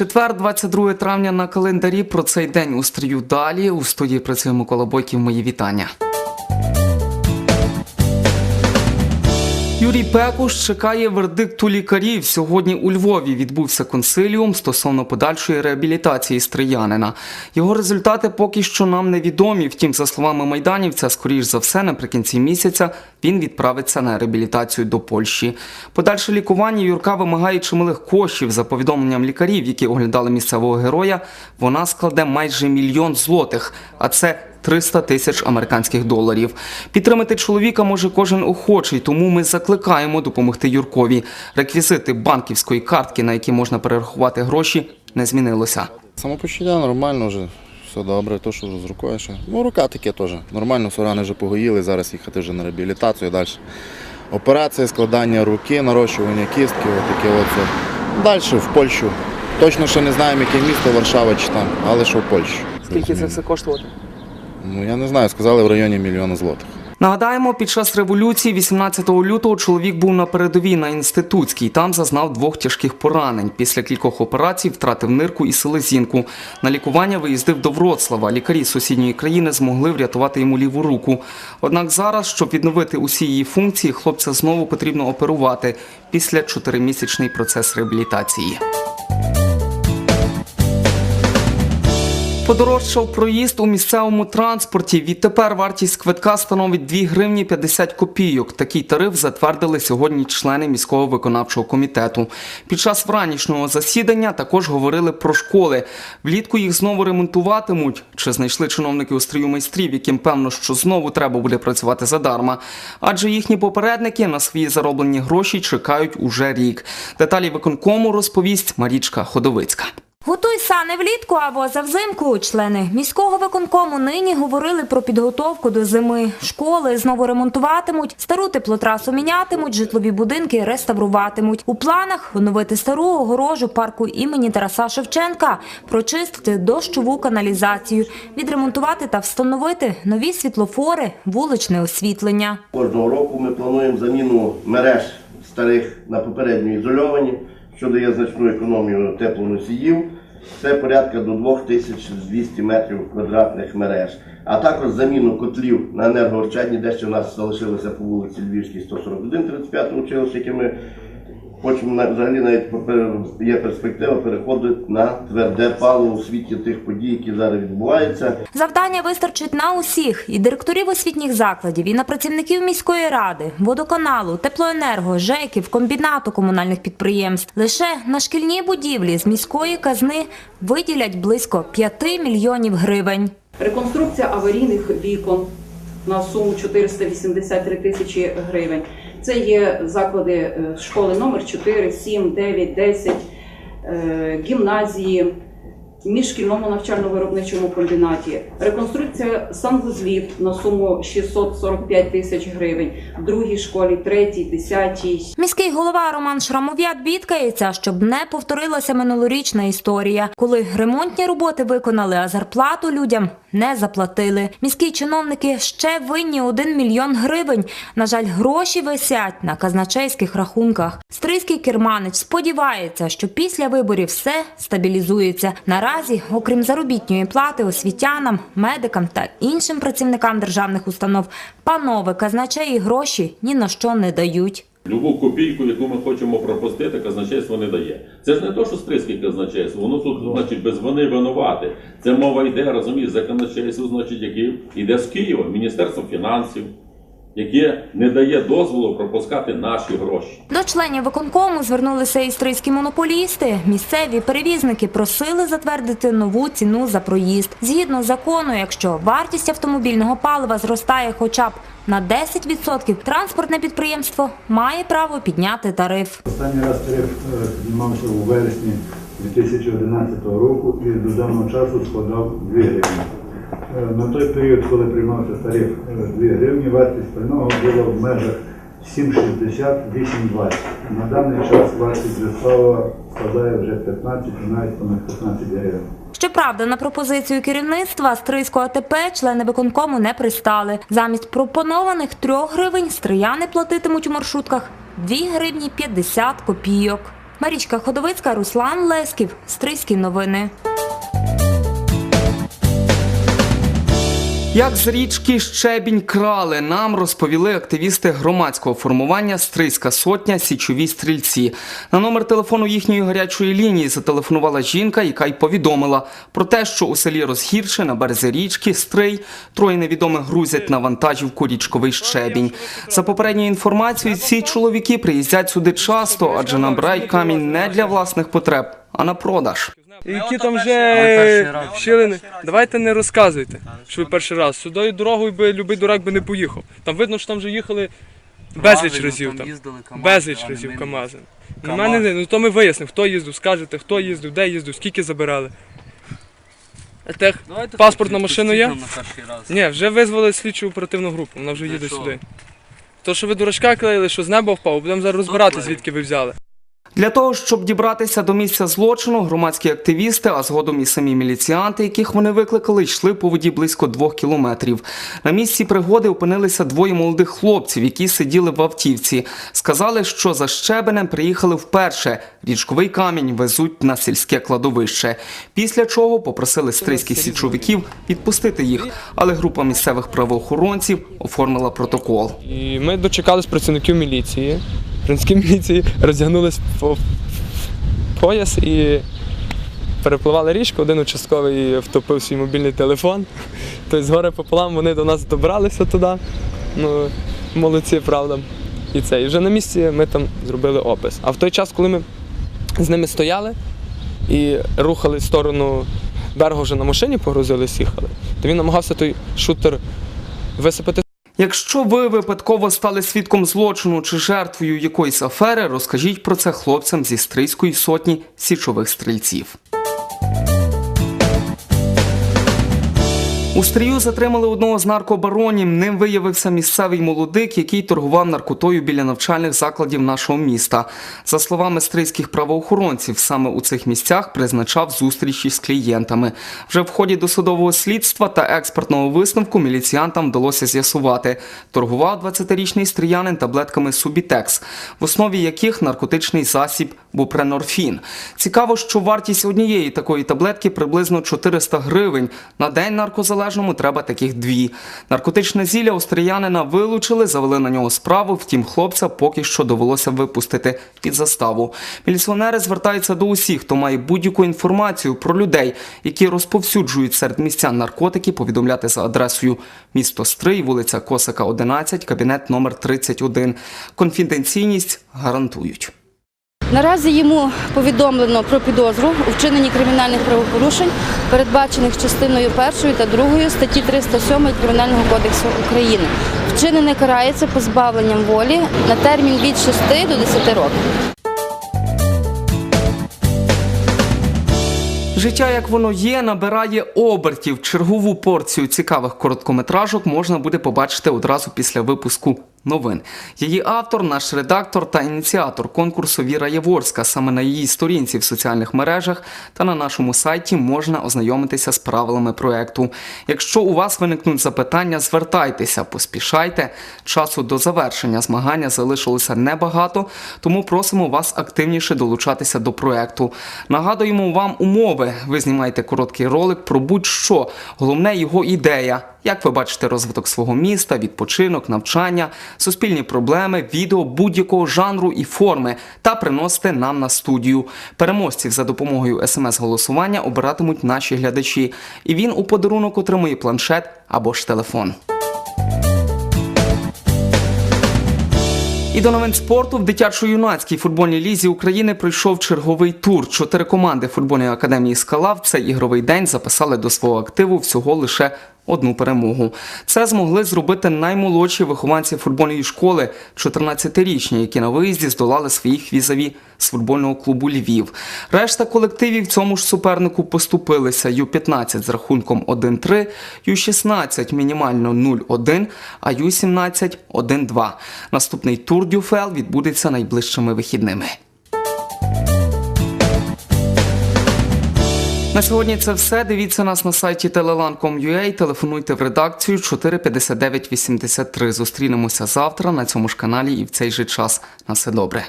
Четвер, 22 травня на календарі. Про цей день у стрію далі. У студії працює Микола Бойків. Мої вітання. Юрій Пекуш чекає вердикту лікарів. Сьогодні у Львові відбувся консиліум стосовно подальшої реабілітації стріянина. Його результати поки що нам невідомі. Втім, за словами майданівця, скоріш за все, наприкінці місяця він відправиться на реабілітацію до Польщі. Подальше лікування Юрка вимагає чималих коштів. За повідомленням лікарів, які оглядали місцевого героя, вона складе майже мільйон злотих, а це 300 тисяч американських доларів. Підтримати чоловіка може кожен охочий, тому ми закликаємо допомогти Юркові. Реквізити банківської картки, на які можна перерахувати гроші, не змінилося. Самопочуття нормально вже, все добре, то що з рукою ще. Ну, рука таке теж. Нормально, рани вже погоїли, зараз їхати вже на реабілітацію далі. Операція, складання руки, нарощування кістки, отаке оце. Далі в Польщу. Точно ще не знаємо, яке місто, Варшава чи там, але що в Польщу. Скільки це все коштувати? Ну я не знаю, сказали в районі мільйона злотих. Нагадаємо, під час революції 18 лютого чоловік був на передовій на інститутській. Там зазнав двох тяжких поранень. Після кількох операцій втратив нирку і селезінку. На лікування виїздив до Вроцлава. Лікарі сусідньої країни змогли врятувати йому ліву руку. Однак зараз, щоб відновити усі її функції, хлопця знову потрібно оперувати після чотиримісячний процес реабілітації. Подорожчав проїзд у місцевому транспорті. Відтепер вартість квитка становить 2 гривні 50 копійок. Такий тариф затвердили сьогодні члени міського виконавчого комітету. Під час вранішнього засідання також говорили про школи. Влітку їх знову ремонтуватимуть. Чи знайшли чиновники у стрію майстрів, яким певно, що знову треба буде працювати задарма? Адже їхні попередники на свої зароблені гроші чекають уже рік. Деталі виконкому розповість Марічка Ходовицька. Готуй сани влітку або завзимку. Члени міського виконкому нині говорили про підготовку до зими. Школи знову ремонтуватимуть, стару теплотрасу мінятимуть, житлові будинки реставруватимуть. У планах оновити стару огорожу парку імені Тараса Шевченка, прочистити дощову каналізацію, відремонтувати та встановити нові світлофори, вуличне освітлення. Кожного року ми плануємо заміну мереж старих на попередньо ізольовані, що дає значну економію теплоносіїв. Це порядка до 2200 метрів квадратних мереж. А також заміну котлів на енергоощадні, де ще у нас залишилося по вулиці Львівській 141 35 училище, яке ми хочемо на- взагалі навіть є перспектива переходу на тверде паливо у світі тих подій, які зараз відбуваються. Завдання вистачить на усіх і директорів освітніх закладів, і на працівників міської ради, водоканалу, теплоенерго, ЖЕКів, комбінату комунальних підприємств. Лише на шкільні будівлі з міської казни виділять близько 5 мільйонів гривень. Реконструкція аварійних вікон на суму 483 тисячі гривень. Це є заклади е, школи номер 4, 7, 9, 10, е, гімназії, міжшкільному навчально-виробничому комбінаті. Реконструкція санвузлів на суму 645 тисяч гривень. Другій школі, третій, десятій. Міський голова Роман Шрамов'ят бідкається, щоб не повторилася минулорічна історія, коли ремонтні роботи виконали, а зарплату людям не заплатили. Міські чиновники ще винні 1 мільйон гривень. На жаль, гроші висять на казначейських рахунках. Стрийський керманич сподівається, що після виборів все стабілізується. Наразі, окрім заробітної плати освітянам, медикам та іншим працівникам державних установ, панове казначеї гроші ні на що не дають. Любу копійку, яку ми хочемо пропустити, казначейство не дає. Це ж не то, що стрийське казначейство, воно тут, значить, без вони винувати. Це мова йде, розумієш, за казначейство, значить, яке йде з Києва, Міністерство фінансів, яке не дає дозволу пропускати наші гроші. До членів виконкому звернулися істрийські монополісти. Місцеві перевізники просили затвердити нову ціну за проїзд. Згідно закону, якщо вартість автомобільного палива зростає хоча б на 10%, транспортне підприємство має право підняти тариф. Останній раз тариф е, піднімався у вересні 2011 року і до даного часу складав 2 гривні. Е, На той період, коли приймався тариф е, 2 гривні, вартість пального була в межах 7,60-8,20. На даний час вартість веслава складає вже 15 і навіть понад 15 гривень. Щоправда, на пропозицію керівництва Стрийського АТП члени виконкому не пристали. Замість пропонованих 3 гривень стрияни платитимуть у маршрутках 2 гривні 50 копійок. Марічка Ходовицька, Руслан Лесків. Стрийські новини. Як з річки щебінь крали, нам розповіли активісти громадського формування Стрийська сотня Січові стрільці. На номер телефону їхньої гарячої лінії зателефонувала жінка, яка й повідомила про те, що у селі Розгірше на березі річки Стрий троє невідомих грузять на вантажівку річковий щебінь. За попередньою інформацією, ці чоловіки приїздять сюди часто, адже набирають камінь не для власних потреб, а на продаж. Які там вже щілини. Давайте не розказуйте, що ви перший раз. Сюдою дорогою би любий дурак би не поїхав. Там видно, що там вже їхали безліч разів. Там. Безліч разів КАМАЗи. У мене не, ну то ми вияснимо, хто їздив, скажете, хто їздив, де їздив, скільки забирали. А тех, паспорт на машину є? Ні, вже визвали слідчу оперативну групу, вона вже їде сюди. То, що ви дурачка клеїли, що з неба впав, будемо зараз розбирати, звідки ви взяли. Для того, щоб дібратися до місця злочину, громадські активісти, а згодом і самі міліціанти, яких вони викликали, йшли по воді близько двох кілометрів. На місці пригоди опинилися двоє молодих хлопців, які сиділи в автівці. Сказали, що за щебенем приїхали вперше. Річковий камінь везуть на сільське кладовище. Після чого попросили стрийських січовиків відпустити їх, але група місцевих правоохоронців оформила протокол. І ми дочекались працівників міліції. Працівники міліції роздягнулись по пояс і перепливали річку. Один участковий втопив свій мобільний телефон. Тобто згори пополам вони до нас добралися туди. Ну, молодці, правда. І це. І вже на місці ми там зробили опис. А в той час, коли ми з ними стояли і рухали в сторону берегу вже на машині, погрузились, їхали, то він намагався той шутер висипати Якщо ви випадково стали свідком злочину чи жертвою якоїсь афери, розкажіть про це хлопцям зі стрийської сотні січових стрільців. У стрію затримали одного з наркобаронів. Ним виявився місцевий молодик, який торгував наркотою біля навчальних закладів нашого міста. За словами стрийських правоохоронців, саме у цих місцях призначав зустрічі з клієнтами. Вже в ході досудового слідства та експертного висновку міліціянтам вдалося з'ясувати. Торгував 20-річний стріянин таблетками Субітекс, в основі яких наркотичний засіб бупренорфін. Цікаво, що вартість однієї такої таблетки приблизно 400 гривень. На день наркозалежному треба таких дві. Наркотичне зілля остріянина вилучили, завели на нього справу. Втім, хлопця поки що довелося випустити під заставу. Міліціонери звертаються до усіх, хто має будь-яку інформацію про людей, які розповсюджують серед містян наркотики, повідомляти за адресою місто Стрий, вулиця Косика, 11, кабінет номер 31. Конфіденційність гарантують. Наразі йому повідомлено про підозру у вчиненні кримінальних правопорушень, передбачених частиною 1 та 2 статті 307 Кримінального кодексу України. Вчинене карається позбавленням волі на термін від 6 до 10 років. Життя, як воно є, набирає обертів. Чергову порцію цікавих короткометражок можна буде побачити одразу після випуску новин. Її автор, наш редактор та ініціатор конкурсу Віра Яворська. Саме на її сторінці в соціальних мережах та на нашому сайті можна ознайомитися з правилами проекту. Якщо у вас виникнуть запитання, звертайтеся, поспішайте. Часу до завершення змагання залишилося небагато, тому просимо вас активніше долучатися до проекту. Нагадуємо вам умови. Ви знімаєте короткий ролик про будь-що. Головне його ідея. Як ви бачите розвиток свого міста, відпочинок, навчання, суспільні проблеми, відео будь-якого жанру і форми та приносите нам на студію. Переможців за допомогою смс-голосування обиратимуть наші глядачі, і він у подарунок отримує планшет або ж телефон. І до новин спорту в дитячо-юнацькій футбольній лізі України пройшов черговий тур. Чотири команди футбольної академії Скала в цей ігровий день записали до свого активу всього лише одну перемогу. Це змогли зробити наймолодші вихованці футбольної школи, 14-річні, які на виїзді здолали своїх візаві з футбольного клубу Львів. Решта колективів цьому ж супернику поступилися Ю-15 з рахунком 1-3, Ю-16 мінімально 0-1, а Ю-17 1-2. Наступний тур Дюфел відбудеться найближчими вихідними. На сьогодні це все. Дивіться нас на сайті telelan.com.ua, телефонуйте в редакцію 459 83. Зустрінемося завтра на цьому ж каналі і в цей же час. На все добре.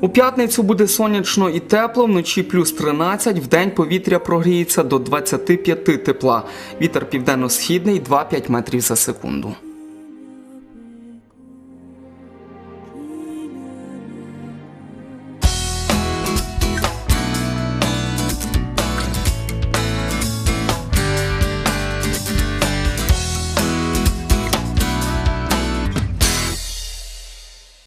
У п'ятницю буде сонячно і тепло, вночі плюс 13, вдень повітря прогріється до 25 тепла. Вітер південно-східний 2-5 метрів за секунду.